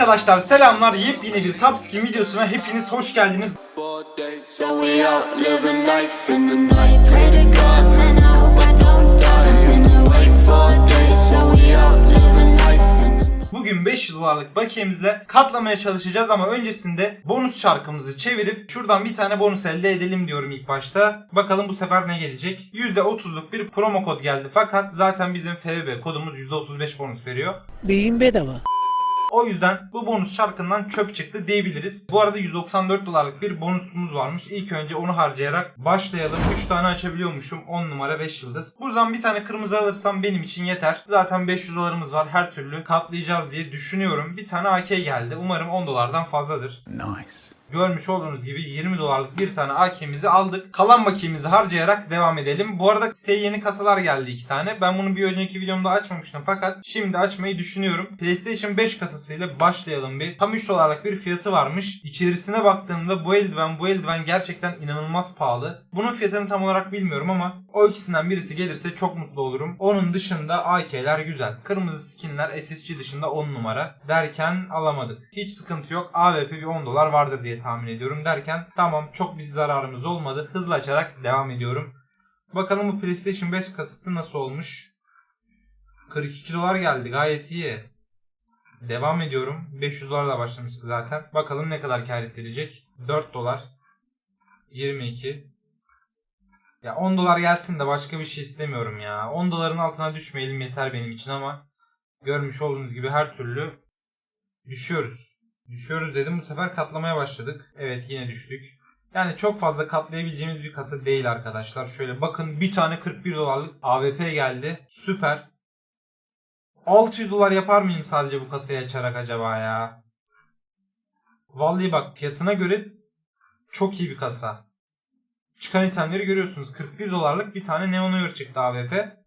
Arkadaşlar selamlar. Yepyeni bir Top Skin videosuna hepiniz hoş geldiniz. Bugün 500 dolarlık bakiyemizle katlamaya çalışacağız ama öncesinde bonus şarkımızı çevirip şuradan bir tane bonus elde edelim diyorum ilk başta. Bakalım bu sefer ne gelecek? %30'luk bir promo kod geldi fakat zaten bizim FBB kodumuz %35 bonus veriyor. Beyin bedava. O yüzden bu bonus şarkından çöp çıktı diyebiliriz. Bu arada 194 dolarlık bir bonusumuz varmış. İlk önce onu harcayarak başlayalım. 3 tane açabiliyormuşum. 10 numara 5 yıldız. Buradan bir tane kırmızı alırsam benim için yeter. Zaten 500 dolarımız var. Her türlü katlayacağız diye düşünüyorum. Bir tane AK geldi. Umarım 10 dolardan fazladır. Görmüş olduğunuz gibi 20 dolarlık bir tane AK'mizi aldık. Kalan bakiyemizi harcayarak devam edelim. Bu arada siteye yeni kasalar geldi iki tane. Ben bunu bir önceki videomda açmamıştım fakat şimdi açmayı düşünüyorum. PlayStation 5 kasasıyla başlayalım bir. Tam 3 dolarlık bir fiyatı varmış. İçerisine baktığımda bu eldiven bu eldiven gerçekten inanılmaz pahalı. Bunun fiyatını tam olarak bilmiyorum ama o ikisinden birisi gelirse çok mutlu olurum. Onun dışında AK'ler güzel. Kırmızı skinler SSG dışında 10 numara derken alamadık. Hiç sıkıntı yok. AWP bir 10 dolar vardır diye tahmin ediyorum derken tamam çok bir zararımız olmadı. Hızlı açarak devam ediyorum. Bakalım bu PlayStation 5 kasası nasıl olmuş? 42 dolar geldi gayet iyi. Devam ediyorum. 500 dolarla başlamıştık zaten. Bakalım ne kadar kar ettirecek. 4 dolar. 22. Ya 10 dolar gelsin de başka bir şey istemiyorum ya. 10 doların altına düşmeyelim yeter benim için ama görmüş olduğunuz gibi her türlü düşüyoruz. Düşüyoruz dedim bu sefer katlamaya başladık. Evet yine düştük. Yani çok fazla katlayabileceğimiz bir kasa değil arkadaşlar. Şöyle bakın bir tane 41 dolarlık AWP geldi. Süper. 600 dolar yapar mıyım sadece bu kasayı açarak acaba ya? Vallahi bak fiyatına göre çok iyi bir kasa. Çıkan itemleri görüyorsunuz. 41 dolarlık bir tane Neon Air çıktı AWP.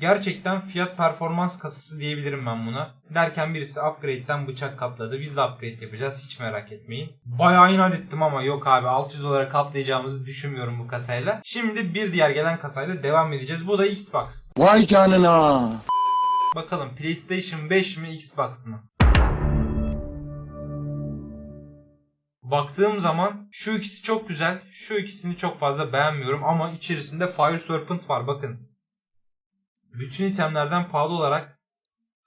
Gerçekten fiyat performans kasası diyebilirim ben buna. Derken birisi upgrade'den bıçak kapladı. Biz de upgrade yapacağız. Hiç merak etmeyin. Bayağı inat ettim ama yok abi 600 dolara kaplayacağımızı düşünmüyorum bu kasayla. Şimdi bir diğer gelen kasayla devam edeceğiz. Bu da Xbox. Vay canına. Bakalım PlayStation 5 mi Xbox mı? Baktığım zaman şu ikisi çok güzel. Şu ikisini çok fazla beğenmiyorum ama içerisinde Fire Serpent var bakın. Bütün itemlerden pahalı olarak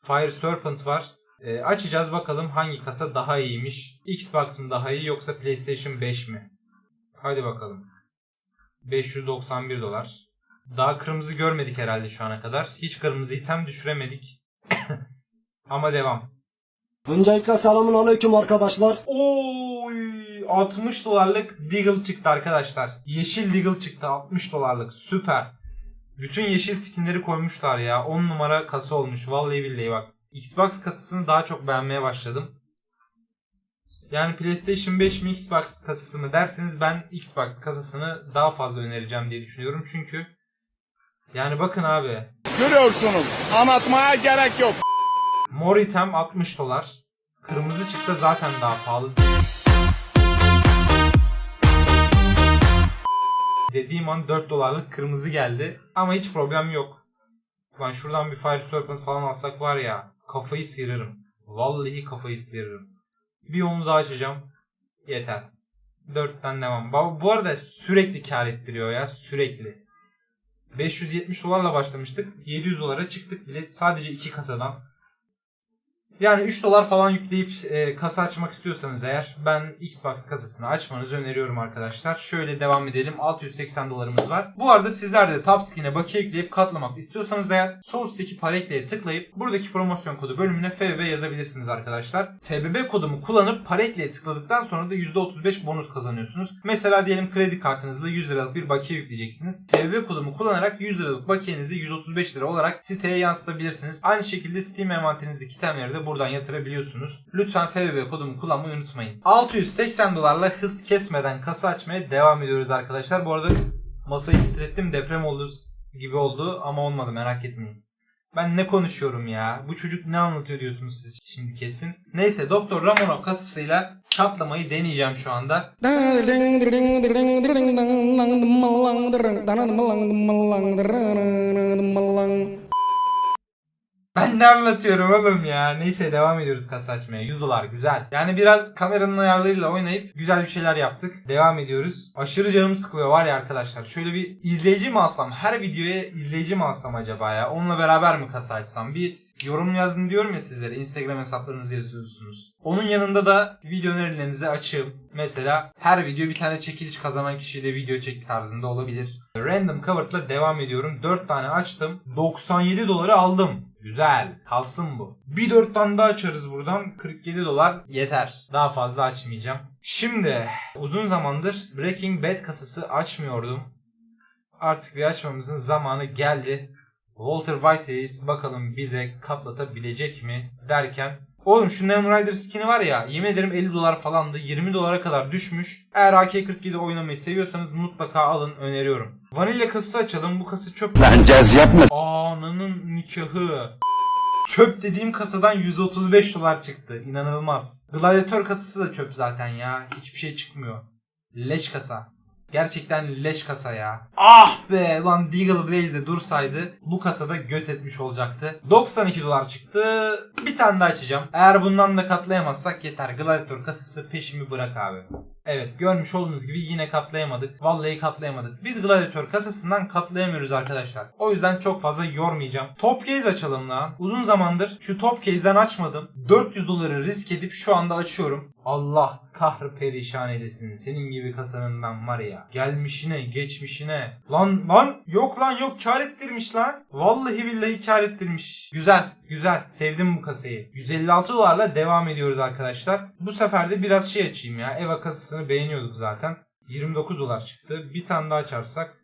Fire Serpent var. Ee, açacağız bakalım hangi kasa daha iyiymiş. Xbox mı daha iyi yoksa PlayStation 5 mi? Hadi bakalım. 591 dolar. Daha kırmızı görmedik herhalde şu ana kadar. Hiç kırmızı item düşüremedik. Ama devam. Öncelikle selamun aleyküm arkadaşlar. Oy 60 dolarlık Deagle çıktı arkadaşlar. Yeşil Deagle çıktı 60 dolarlık. Süper. Bütün yeşil skinleri koymuşlar ya. 10 numara kasa olmuş. Vallahi billahi bak. Xbox kasasını daha çok beğenmeye başladım. Yani PlayStation 5 mi Xbox kasası mı derseniz ben Xbox kasasını daha fazla önereceğim diye düşünüyorum. Çünkü yani bakın abi Görüyorsunuz. Anlatmaya gerek yok. Mor item 60 dolar. Kırmızı çıksa zaten daha pahalı. Dediğim an 4 dolarlık kırmızı geldi. Ama hiç problem yok. Lan şuradan bir Fire Serpent falan alsak var ya kafayı sıyırırım. Vallahi kafayı sıyırırım. Bir onu daha açacağım. Yeter. 4'ten devam. Bu arada sürekli kar ettiriyor ya sürekli. 570 dolarla başlamıştık. 700 dolara çıktık bile sadece iki kasadan. Yani 3 dolar falan yükleyip e, kasa açmak istiyorsanız eğer ben Xbox kasasını açmanızı öneriyorum arkadaşlar. Şöyle devam edelim. 680 dolarımız var. Bu arada sizler de Tapskin'e bakiye ekleyip katlamak istiyorsanız eğer sol üstteki para tıklayıp buradaki promosyon kodu bölümüne FBB yazabilirsiniz arkadaşlar. FBB kodumu kullanıp para tıkladıktan sonra da %35 bonus kazanıyorsunuz. Mesela diyelim kredi kartınızla 100 liralık bir bakiye yükleyeceksiniz. FBB kodumu kullanarak 100 liralık bakiyenizi 135 lira olarak siteye yansıtabilirsiniz. Aynı şekilde Steam envanterinizdeki itemleri de buradan yatırabiliyorsunuz. Lütfen FBB kodumu kullanmayı unutmayın. 680 dolarla hız kesmeden kasa açmaya devam ediyoruz arkadaşlar. Bu arada masayı titrettim deprem oldu gibi oldu ama olmadı merak etmeyin. Ben ne konuşuyorum ya? Bu çocuk ne anlatıyor diyorsunuz siz şimdi kesin. Neyse Doktor Ramonov kasasıyla katlamayı deneyeceğim şu anda. Ben ne anlatıyorum oğlum ya? Neyse devam ediyoruz kasa açmaya. 100 dolar güzel. Yani biraz kameranın ayarlarıyla oynayıp güzel bir şeyler yaptık. Devam ediyoruz. Aşırı canım sıkılıyor var ya arkadaşlar. Şöyle bir izleyici mi alsam? Her videoya izleyici mi alsam acaba ya? Onunla beraber mi kasa açsam? Bir yorum yazın diyorum ya sizlere. Instagram hesaplarınızı yazıyorsunuz. Onun yanında da video önerilerinizi açığım. Mesela her video bir tane çekiliş kazanan kişiyle video çek tarzında olabilir. Random Covered'la devam ediyorum. 4 tane açtım. 97 doları aldım. Güzel. Kalsın bu. Bir 4 tane daha açarız buradan. 47 dolar yeter. Daha fazla açmayacağım. Şimdi uzun zamandır Breaking Bad kasası açmıyordum. Artık bir açmamızın zamanı geldi. Walter White bakalım bize katlatabilecek mi derken Oğlum şu Neon Rider skin'i var ya yemin ederim 50 dolar falandı 20 dolara kadar düşmüş. Eğer AK-47 oynamayı seviyorsanız mutlaka alın öneriyorum. Vanilya kasası açalım bu kasa çöp. Lan caz yapma. Ananın nikahı. Çöp dediğim kasadan 135 dolar çıktı. İnanılmaz. Gladiator kasası da çöp zaten ya. Hiçbir şey çıkmıyor. Leş kasa. Gerçekten leş kasa ya. Ah be lan Deagle Blaze'de dursaydı bu kasada göt etmiş olacaktı. 92 dolar çıktı. Bir tane daha açacağım. Eğer bundan da katlayamazsak yeter. Gladiator kasası peşimi bırak abi. Evet görmüş olduğunuz gibi yine katlayamadık. Vallahi katlayamadık. Biz Gladiator kasasından katlayamıyoruz arkadaşlar. O yüzden çok fazla yormayacağım. Top case açalım lan. Uzun zamandır şu top case'den açmadım. 400 doları risk edip şu anda açıyorum. Allah kahrı perişan eylesin. Senin gibi kasanın ben var ya. Gelmişine geçmişine. Lan lan yok lan yok kar ettirmiş lan. Vallahi billahi kar ettirmiş. Güzel güzel sevdim bu kasayı. 156 dolarla devam ediyoruz arkadaşlar. Bu sefer de biraz şey açayım ya. Eva kasasını beğeniyorduk zaten. 29 dolar çıktı. Bir tane daha açarsak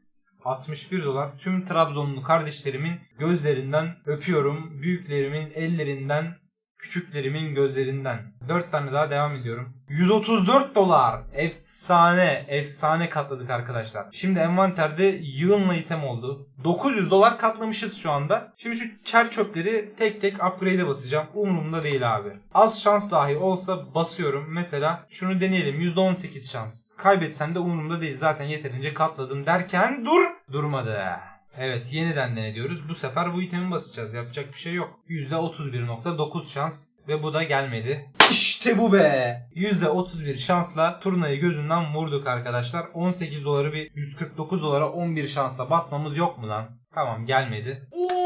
61 dolar. Tüm Trabzonlu kardeşlerimin gözlerinden öpüyorum. Büyüklerimin ellerinden, küçüklerimin gözlerinden. 4 tane daha devam ediyorum. 134 dolar. Efsane. Efsane katladık arkadaşlar. Şimdi envanterde yığınla item oldu. 900 dolar katlamışız şu anda. Şimdi şu çer çöpleri tek tek upgrade'e basacağım. Umurumda değil abi. Az şans dahi olsa basıyorum. Mesela şunu deneyelim. %18 şans. Kaybetsem de umurumda değil. Zaten yeterince katladım derken dur. Durmadı. Evet yeniden denediyoruz. Bu sefer bu itemi basacağız. Yapacak bir şey yok. %31.9 şans ve bu da gelmedi. İşte bu be. %31 şansla turnayı gözünden vurduk arkadaşlar. 18 doları bir 149 dolara 11 şansla basmamız yok mu lan? Tamam gelmedi. Oy.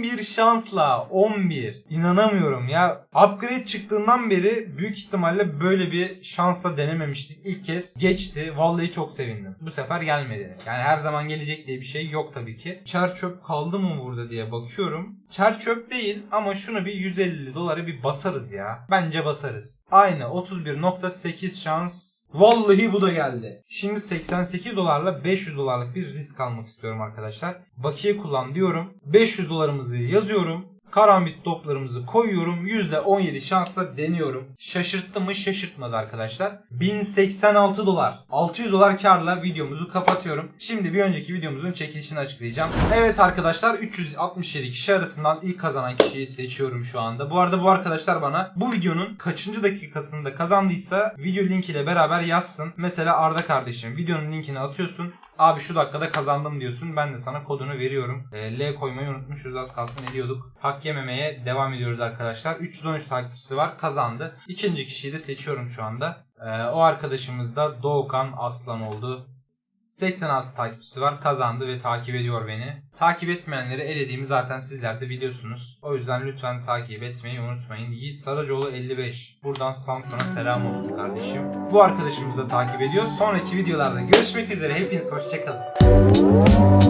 11 şansla 11. İnanamıyorum ya. Upgrade çıktığından beri büyük ihtimalle böyle bir şansla denememiştik. İlk kez geçti. Vallahi çok sevindim. Bu sefer gelmedi. Yani her zaman gelecek diye bir şey yok tabii ki. Çer çöp kaldı mı burada diye bakıyorum. Çer çöp değil ama şunu bir 150 dolara bir basarız ya. Bence basarız. Aynı 31.8 şans Vallahi bu da geldi. Şimdi 88 dolarla 500 dolarlık bir risk almak istiyorum arkadaşlar. Bakiye kullan diyorum. 500 dolarımızı yazıyorum. Karambit toplarımızı koyuyorum. %17 şansla deniyorum. Şaşırttı mı şaşırtmadı arkadaşlar. 1086 dolar. 600 dolar karla videomuzu kapatıyorum. Şimdi bir önceki videomuzun çekilişini açıklayacağım. Evet arkadaşlar 367 kişi arasından ilk kazanan kişiyi seçiyorum şu anda. Bu arada bu arkadaşlar bana bu videonun kaçıncı dakikasında kazandıysa video linkiyle beraber yazsın. Mesela Arda kardeşim videonun linkini atıyorsun. Abi şu dakikada kazandım diyorsun. Ben de sana kodunu veriyorum. E, L koymayı unutmuşuz. Az kalsın ediyorduk. Hak yememeye devam ediyoruz arkadaşlar. 313 takipçisi var. Kazandı. İkinci kişiyi de seçiyorum şu anda. E, o arkadaşımız da Doğukan Aslan oldu. 86 takipçisi var. Kazandı ve takip ediyor beni. Takip etmeyenleri elediğimi zaten sizler de biliyorsunuz. O yüzden lütfen takip etmeyi unutmayın. Yiğit Saracoğlu 55. Buradan Samsun'a selam olsun kardeşim. Bu arkadaşımız da takip ediyor. Sonraki videolarda görüşmek üzere. Hepiniz hoşçakalın.